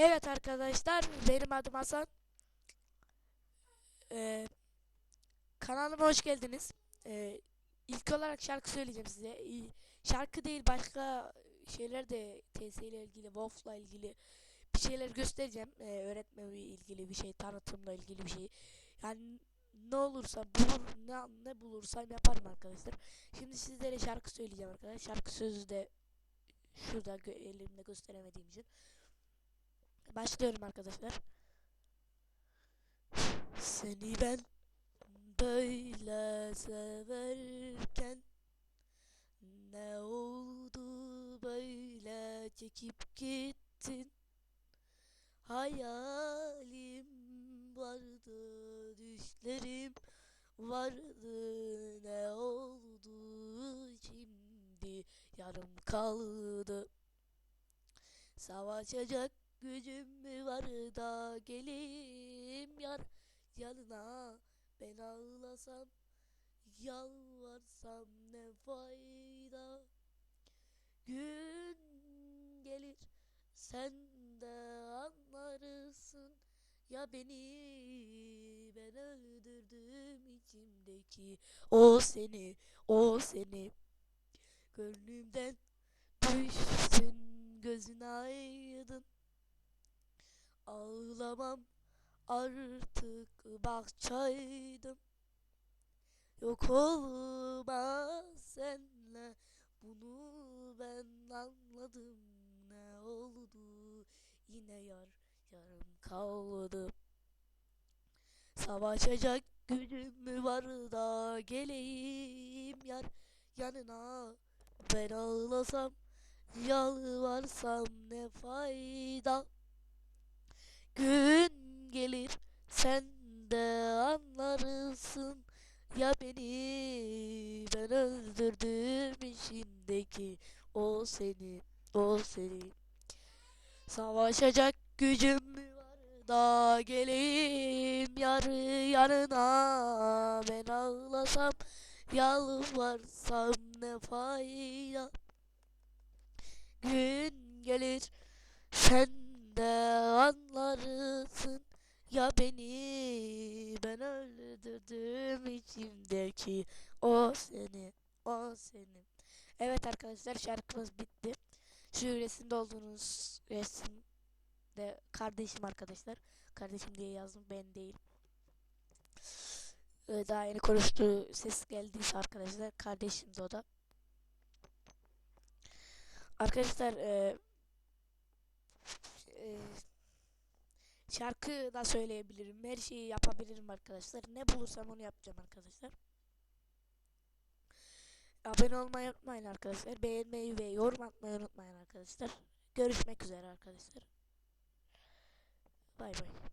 Evet arkadaşlar benim adım Hasan. Ee, kanalıma hoş geldiniz. Ee, ilk olarak şarkı söyleyeceğim size. Şarkı değil başka şeyler de TS ile ilgili, Wolf'la ilgili bir şeyler göstereceğim. Ee, öğretmemle ilgili bir şey, tanıtımla ilgili bir şey. Yani ne olursa bulur, ne, ne bulursam yaparım arkadaşlar. Şimdi sizlere şarkı söyleyeceğim arkadaşlar. Şarkı sözü de şurada elimde gösteremediğim için. Başlıyorum arkadaşlar. Seni ben böyle severken ne oldu böyle çekip gittin? Hayalim vardı düşlerim vardı. Ne oldu şimdi yarım kaldı? Savaşacak gücüm mü var da geleyim yar? Yanına ben ağlasam yalvarsam ne fayda? Gün gelir sen de anlarsın. Ya beni ben öldürdüm içimdeki. O seni o seni. Gönlümden düşsün gözün aydın Ağlamam. Artık bahçaydım Yok olmaz senle. Bunu ben anladım. Ne oldu? Yine yar yarım kaldı. Savaşacak gücüm mü var da geleyim yar yanına? Ben ağlasam Yalvarsam ne fayda Gün gelir sen de anlarsın. Ya beni ben öldürdüm içimdeki o seni o seni. Savaşacak gücüm mü var da geleyim yar yanına? Ben ağlasam yalvarsam ne fayda? Gün gelir sen de anlarsın ya beni ben öldürdüm içimdeki o seni o seni. Evet arkadaşlar şarkımız bitti. Şu resimde olduğunuz resim de kardeşim arkadaşlar. Kardeşim diye yazdım ben değil. Ee, Daha yeni konuştuğu ses geldiyse arkadaşlar kardeşim de o da. Arkadaşlar e, e, şarkı da söyleyebilirim. Her şeyi yapabilirim arkadaşlar. Ne bulursam onu yapacağım arkadaşlar. Abone olmayı unutmayın arkadaşlar. Beğenmeyi ve yorum atmayı unutmayın arkadaşlar. Görüşmek üzere arkadaşlar. Bay bay.